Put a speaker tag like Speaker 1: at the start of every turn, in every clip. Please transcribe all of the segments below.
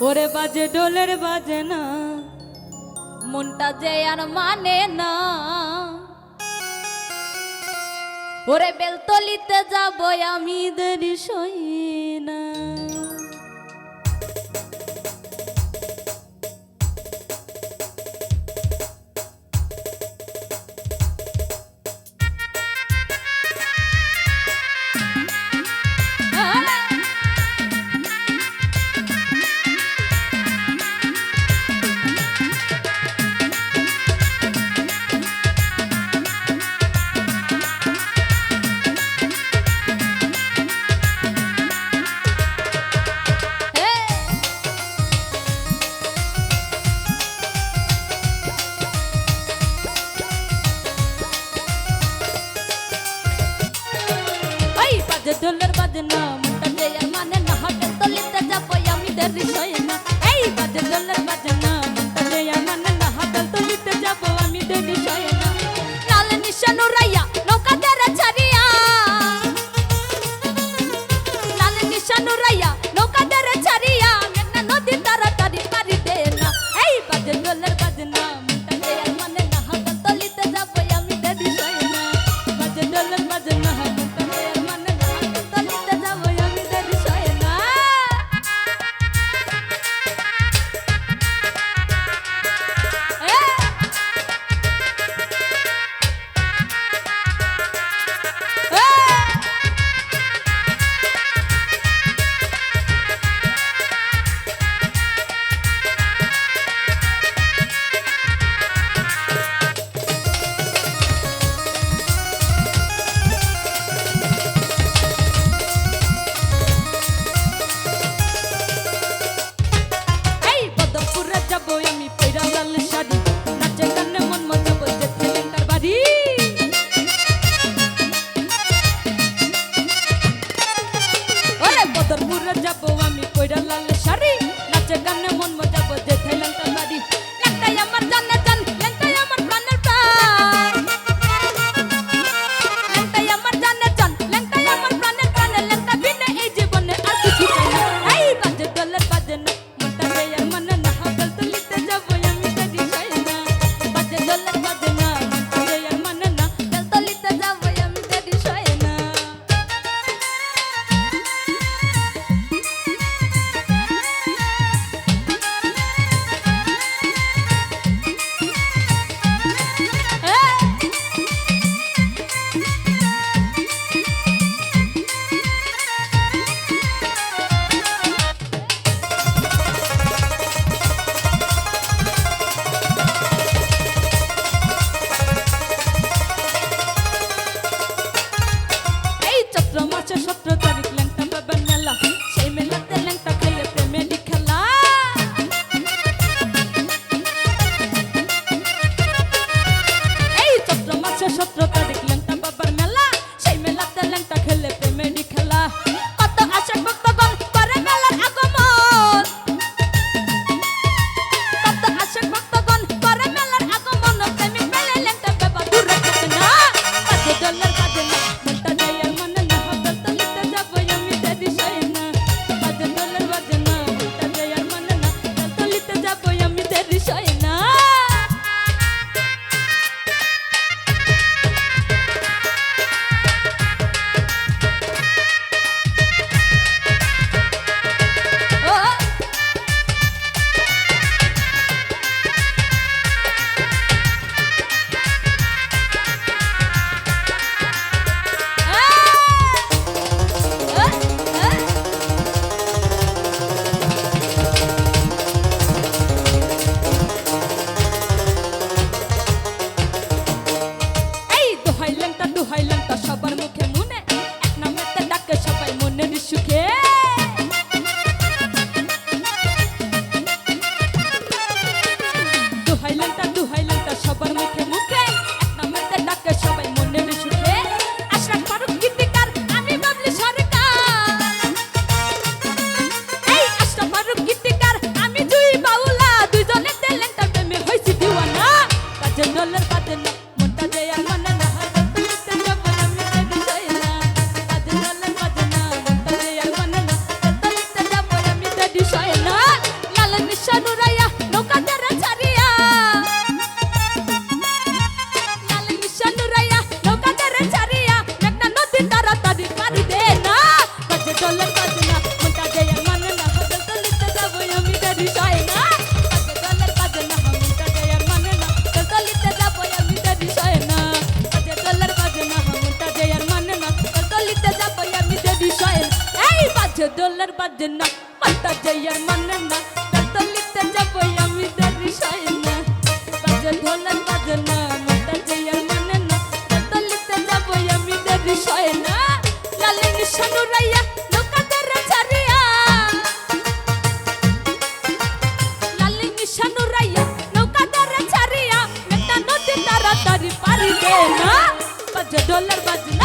Speaker 1: ওরে বাজে ডোলের বাজে না মনটা যে আর মানে না। ওরে বেলতলিতে যাব আমি দেরি সই না। দিন হয়ে jab jab বাজে না না বাজে মনটা যায় আর মানে না হোটেল তলিতে যাব আমি দেরি না লালে নিশানু রাইয়া লোকাদের ছাড়িয়া লালে নিশানু রাইয়া নৌকাদের ছাড়িয়া মেটা নদী তাড়াতাড়ি পারি দে না বাজে ডলার বাজনা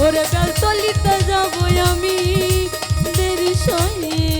Speaker 1: ওরে বেল তলিতে যাব আমি দেরি হয়